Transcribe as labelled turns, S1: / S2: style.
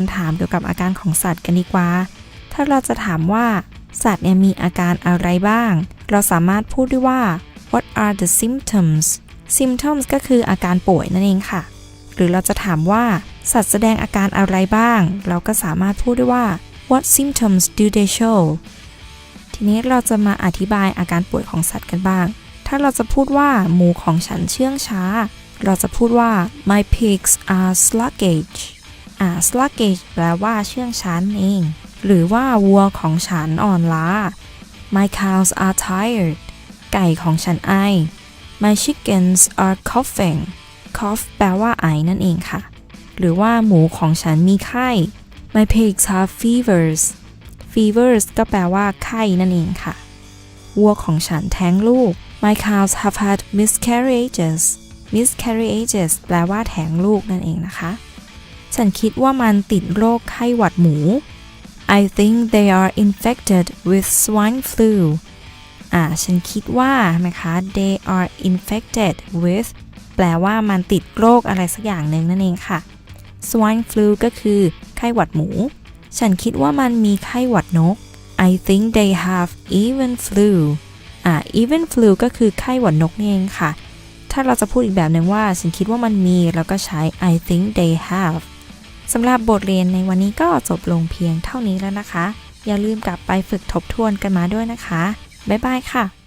S1: การถามเกี่ยวกับอาการของสัตว์กันดีกว่า ถ้าเราจะถามว่า สัตว์เนี่ยมีอาการอะไรบ้าง เราสามารถพูดได้ว่า what are the symptoms symptoms ก็คืออาการป่วยนั่นเองค่ะ หรือเราจะถามว่า สัตว์แสดงอาการอะไรบ้าง เราก็สามารถพูดได้ว่า what symptoms do they show ทีนี้เราจะมาอธิบายอาการป่วยของสัตว์กันบ้าง ถ้าเราจะพูดว่าหมูของฉันเชื่องช้า เราจะพูดว่า my pigs are sluggish อ่า sluggish แปลว่าเชื่องช้านเอง หรือว่าวัวของฉันอ่อนล้า my cows are tired ไก่ของฉันไอ my chickens are coughing cough แปลว่าไอนั่นเองค่ะ หรือว่าหมูของฉันมีไข้ my pigs have fevers fevers ก็แปลว่าไข้นั่นเองค่ะ วัวของฉันแท้งลูก my cows have had miscarriages miscarriages แปลว่าแท้งลูกนั่นเองนะคะ ฉันคิดว่ามันติดโรคไข้หวัดหมู I think they are infected with swine flu อ่า ฉันคิดว่านะคะ they are infected with แปลว่ามันติดโรคอะไรสักอย่างหนึ่งนั่นเองค่ะ swine flu ก็คือไข้หวัดหมู ฉันคิดว่ามันมีไข้หวัดนก I think they have even flu อ่า even flu ก็คือไข้หวัดนกนี่เองค่ะ ถ้าเราจะพูดอีกแบบหนึ่งว่า ฉันคิดว่ามันมี เราก็ใช้ I think they have สำหรับบทเรียนในวันนี้ก็จบลงเพียงเท่านี้แล้วนะคะ อย่าลืมกลับไปฝึกทบทวนกันมาด้วยนะคะ บ๊ายบายค่ะ